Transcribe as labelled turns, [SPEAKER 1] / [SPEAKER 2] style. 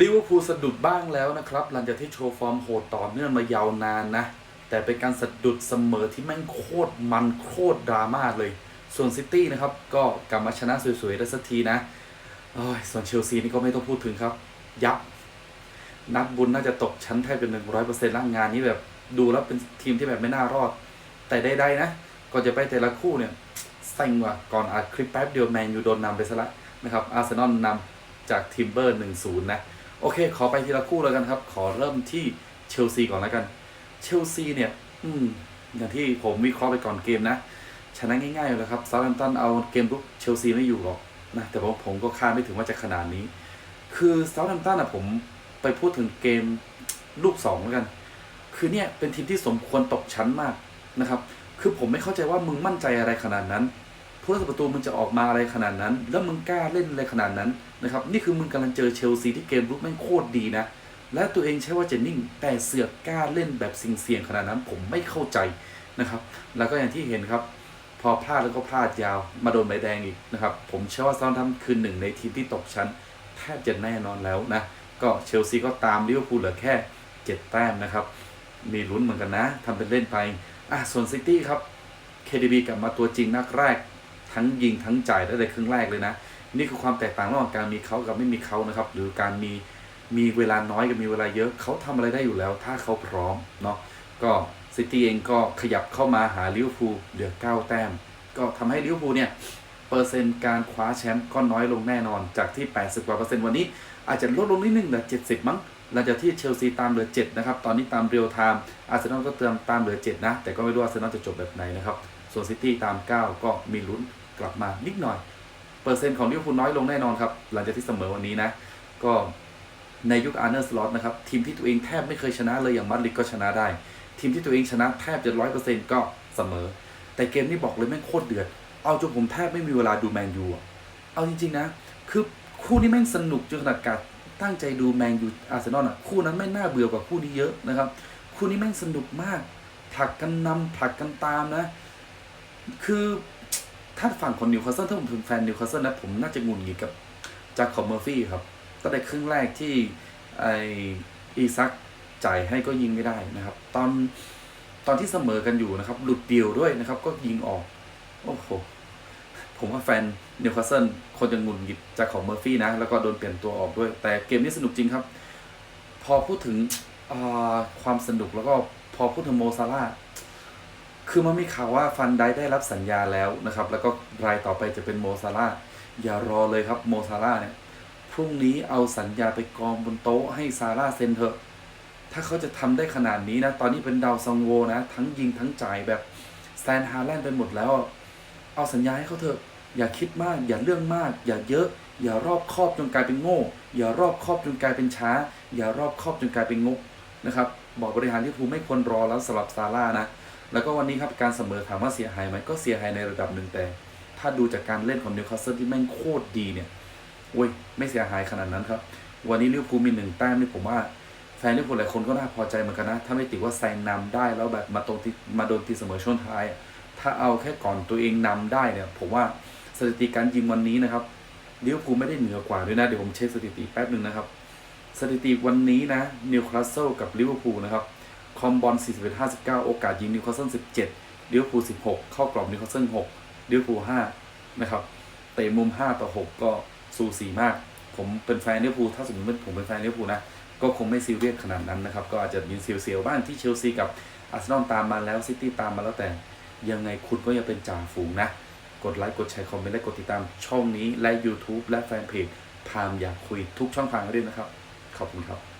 [SPEAKER 1] ลิเวอร์พูลสะดุดบ้างแล้วนะครับ หลังจากที่โชว์ฟอร์มโหดต่อเนื่องมายาวนานนะ แต่เป็นการสะดุดเสมอที่แม่งโคตรมันโคตรดราม่าเลย ส่วนซิตี้นะครับ ก็กลับมาชนะสวยๆได้สักทีนะส่วนเชลซีนี่ก็ไม่ต้องพูดถึงครับ ยับ นักบุญน่าจะตกชั้นแทบเป็นหนึ่งร้อยเปอร์เซ็นต์ล่างงานนี้แบบดูแล้วเป็นทีมที่แบบไม่น่ารอด แต่ใดๆนะ ก่อนจะไปแต่ละคู่เนี่ยเซ็งว่ะก่อนอัดคลิปแป๊บเดียวแมนยูโดนนำไปซะละนะครับอาร์เซนอลนำจากทิมเบอร์หนึ่งศูนย์นะ โอเค ขอไปทีละคู่แล้วกันครับ ขอเริ่มที่เชลซีก่อนแล้วกัน เชลซีเนี่ย อืม อย่างที่ผมวิเคราะห์ไปก่อนเกมนะ ชนะง่ายๆอยู่แล้วครับซา u ์แ m มตันเอาเกมรุกเชลซีไม่อยู่หรอกนะ แต่ว่าผมก็คาดไม่ถึงว่าจะขนาดนี้ คือซา u ์แ m มตันอะผมไปพูดถึงเกมลูกสองแล้วกัน คือเนี่ยเป็นทีมที่สมควรตกชั้นมากนะครับ คือผมไม่เข้าใจว่ามึงมั่นใจอะไรขนาดนั้น ผู้รักษาประตูมึงจะออกมาอะไรขนาดนั้น แล้วมึงกล้าเล่นอะไรขนาดนั้นนะครับนี่คือมึงกำลังเจอเชลซีที่เกมรุกแม่งโคตรดีนะ และตัวเองใช้ว่าจนนิ่ง แต่เสือกกล้าเล่นแบบซิงเสี่ยงขนาดนั้นผมไม่เข้าใจนะครับ แล้วก็อย่างที่เห็นครับ พอพลาดแล้วก็พลาดยาวมาโดนใบแดงอีกนะครับ ผมเชื่อว่าซอนทัมคือหนึ่งในทีมที่ตกชั้นแทบจะแน่นอนแล้วนะก็เชลซีก็ตามลิเวอร์พูลเหลือแค่เจ็ดแต้มนะครับ มีลุ้นเหมือนกันนะทำเป็นเล่นไปอะส่วนซิตี้ครับ KDB กลับมาตัวจริงนัดแรก ทั้งยิงทั้งจ่ายได้ในครึ่งแรกเลยนะ นี่คือความแตกต่างระหว่างการมีเขากับไม่มีเขานะครับ หรือการมีมีเวลาน้อยกับมีเวลาเยอะเขาทำอะไรได้อยู่แล้ว ถ้าเขาพร้อมเนาะก็ซิตี้เองก็ขยับเข้ามาหาลิเวอร์พูลเหลือ9แต้ม ก็ทำให้ลิเวอร์พูลเนี่ยเปอร์เซ็นต์การคว้าแชมป์ก็น้อยลงแน่นอนจากที่ 80กว่าเปอร์เซ็นต์วันนี้อาจจะลดลงนิดนึงเหลือ70 มั้งหลังจากที่เชลซีตามเหลือ 7 นะครับ ตอนนี้ตามเรียลไทม์อาร์เซนอลก็เติมตามเหลือ 7 นะ แต่ก็ไม่รู้ว่าอาร์เซนอลจะจบแบบไหนนะครับ ส่วนซิตี้ตาม 9 ก็มีลุ้น กลับมานิดหน่อย เปอร์เซ็นต์ของลิเวอร์พูลน้อยลงแน่นอนครับ หลังจากที่เสมอวันนี้นะ ก็ในยุคอาร์เนอร์สล็อตนะครับทีมที่ตัวเองแทบไม่เคยชนะเลยอย่างมาดริดก็ชนะได้ ทีมที่ตัวเองชนะแทบจะร้อยเปอร์เซ็นต์ก็เสมอ แต่เกมนี้บอกเลยแม่งโคตรเดือด เอาจนผมแทบไม่มีเวลาดูแมนยูเอาจริงๆนะ คือคู่นี้แม่งสนุกจนขนาดกัดตั้งใจดูแมนยูอาร์เซนอลอะคู่นั้นไม่งน่าเบื่อกว่าคู่นี้เยอะนะครับ คู่นี้แม่งสนุกมากผลักกันนำผลักกันตามนะ คือ ถ้าฝั่งคนนิวคาสเซิลถ้าผมเป็นแฟนนิวคาสเซิลนะผมน่าจะงุนหงิดกับจากคอมเมอร์ฟี่ครับตั้งแต่ครึ่งแรกที่ไออีซักจ่ายให้ก็ยิงไม่ได้นะครับ ตอนตอนที่เสมอกันอยู่นะครับ หลุดเดียวด้วยนะครับ ก็ยิงออก โอ้โห ผมว่าแฟนนิวคาสเซิลคนจะงุนหงิดจากของเมอร์ฟี่นะ แล้วก็โดนเปลี่ยนตัวออกด้วย แต่เกมนี้สนุกจริงครับ พอพูดถึงความสนุกแล้วก็พอพูดถึงโมซาร่า คือมันมีข่าวว่าฟันไดได้รับสัญญาแล้วนะครับ แล้วก็รายต่อไปจะเป็นโมซาร่าอย่ารอเลยครับโมซาร่าเนี่ยพรุ่งนี้เอาสัญญาไปกองบนโต๊ะให้ซาร่าเซ็นเถอะ ถ้าเขาจะทำได้ขนาดนี้นะ ตอนนี้เป็นดาวซังโวนะ ทั้งยิงทั้งจ่ายแบบสแตนฮาแลนด์ไปหมดแล้ว เอาสัญญาให้เขาเถอะ อย่าคิดมาก อย่าเรื่องมาก อย่าเยอะ อย่ารอบครอบจนกลายเป็นโง่ อย่ารอบครอบจนกลายเป็นช้า อย่ารอบครอบจนกลายเป็นงกนะครับ บอกบริหารลิเวอร์พูไม่ควรรอแล้วสำหรับซาร่านะ แล้วก็วันนี้ครับการเสมอถามว่าเสียหายไหมก็เสียหายในระดับหนึ่งแต่ ถ้าดูจากการเล่นของนิวคาสเซิลที่แม่งโคตรดีเนี่ยโอ้ยไม่เสียหายขนาดนั้นครับ วันนี้ลิเวอร์พูลมีหนึ่งแต้มนี่ผมว่าแฟนลิเวอร์พูลหลายคนก็น่าพอใจเหมือนกันนะ ถ้าไม่ติดว่าแซงนำได้แล้วแบบมาตรงที่มาโดนตีเสมอช่วงท้าย ถ้าเอาแค่ก่อนตัวเองนำได้เนี่ย ผมว่าสถิติการยิงวันนี้นะครับลิเวอร์พูลไม่ได้เหนือกว่าด้วยนะเดี๋ยวผมเช็คสถิติแป๊บหนึ่งนะครับ สถิติวันนี้นะนิวคาสเซิลกับลิเวอร์พูลนะครับ อมบอล41 59 โอกาสยิงนิวคาสเซิล17เวอร์พู16 เข้ากรอบนิวคาสเซิล6เวอร์พู5นะครับเตะมุม 5 ต่อ 6 ก็สูสีมาก ผมเป็นแฟนเวอร์พูถ้าสมมติผมเป็นแฟนเวอร์พูนะ ก็คงไม่ซีเรียสขนาดนั้นนะครับ ก็อาจจะมีเสียวๆบ้างที่เชลซีกับอาร์เซนอลตามมาแล้วซิตี้ตามมาแล้วแต่ยังไงคุณก็ยังเป็นจ่าฝูงนะ กดไลค์กดแชร์คอมเมนต์และกดติดตามช่องนี้และ YouTube และแฟนเพจพามอยากคุยทุกช่องทางให้ด้วยนะครับ ขอบคุณครับ